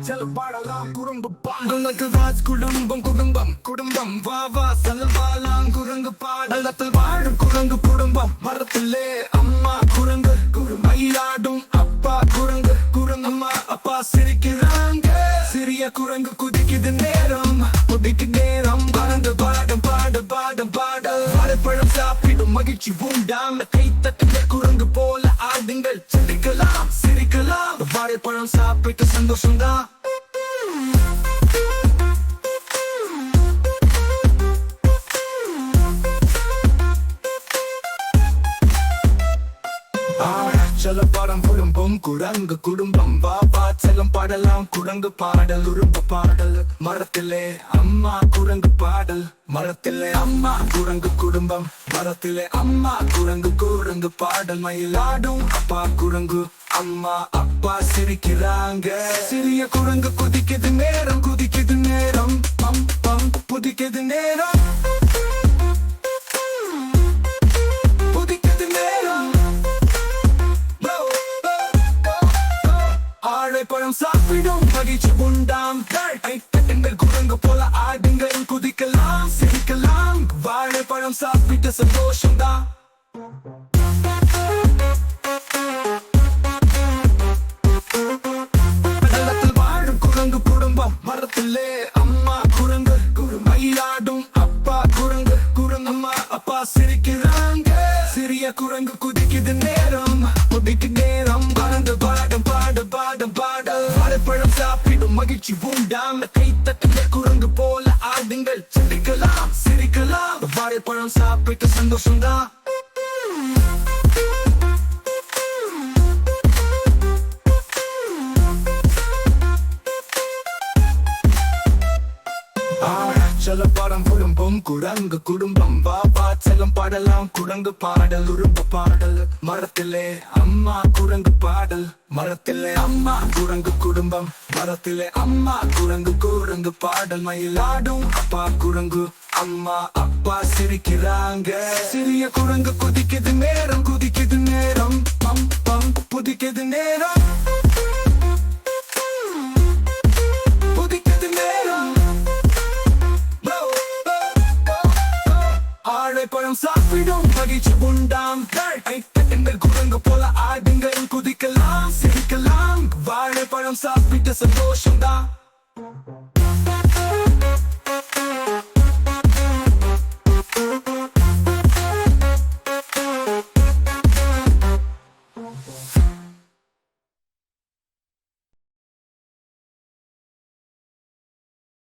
செல் பாடலாம் குறும்பு பாடலத்தில் ராஜ் குடும்பம் குடும்பம். குடும்பம் வா வா. செல்வாலாம் குரங்கு பாடலத்தில் வாழும் குரங்கு குடும்பம். மரத்திலே அம்மா குரங்கு குரு மயிலாடும் அப்பா குரங்கு குரங்கம்மா அப்பா சிரிக்கிறாங்க. சிறிய குரங்கு குதிக்குது நேரம். குதிக்கு நேரம். பறந்து பாடம் பாட பாடம் பாட வாழைப்பழம் சாப்பிடும் மகிழ்ச்சி உண்டாம். கை தட்டுங்க குரங்கு போல ஆடுங்கள். சிரிக்கலாம் சிரிக்கலாம். வாழைப்பழம் சாப்பிட்டு சந்தோஷம்தான் செல்ல படம் குடும்பம் குரங்கு குடும்பம் வா வா செல்லம் பாடலாம் குரங்கு பாடல் உருப்ப பாடல் மரத்திலே அம்மா குரங்கு பாடல் மரத்திலே அம்மா குரங்கு குடும்பம் மரத்திலே அம்மா குரங்கு குரங்கு பாடல் மயிலாடும் அப்பா குரங்கு அம்மா அப்பா சிரிக்கிறாங்க. சிறிய குரங்கு குதிக்குது நேரம் குதிக்குது நேரம். பம் பம் புதிக்குது நேரம். புதிக்குது நேரம். ஆழைப்பழம் சாப்பிடும் மகிழ்ச்சி உண்டாம். எங்கள் குரங்கு போல ஆடுங்கள் குதிக்கலாம் சிரிக்கலாம். வாழைப்பழம் சாப்பிட்டு சந்தோஷம் தான் குரங்கு குதிக்குது நேரம். குதிக்கு நேரம். பறந்து பாடம் பாட பாடம் பாட. வாழைப்பழம் சாப்பிடும் மகிழ்ச்சி உண்டாம். கை தட்டுங்க குரங்கு போல ஆடுங்கள். சிரிக்கலாம் சிரிக்கலாம். வாழைப்பழம் சாப்பிட்டு சந்தோஷம் தான் செல்ல படம் குடும்பம் குரங்கு குடும்பம். வா வா பாடலாம். குரங்கு பாடல் உருப்ப பாடல். மரத்திலே அம்மா குரங்கு பாடல். மரத்திலே அம்மா குரங்கு குடும்பம். மரத்திலே அம்மா குரங்கு குரங்கு பாடல். மயிலாடும் அப்பா குரங்கு அம்மா அப்பா சிரிக்கிறாங்க. சிறிய குரங்கு குதிக்குது நேரம் குதிக்குது நேரம். பம் பம் புதிக்குது நேரம். ஆழைப்பழம் சாப்பிடும் மகிழ்ச்சி உண்டாம் எங்கள் குரங்கு போல ஆடுங்கள். குதிக்கலாம் சிரிக்கலாம். வாழைப்பழம் சாப்பிட்டு சந்தோஷம் தான்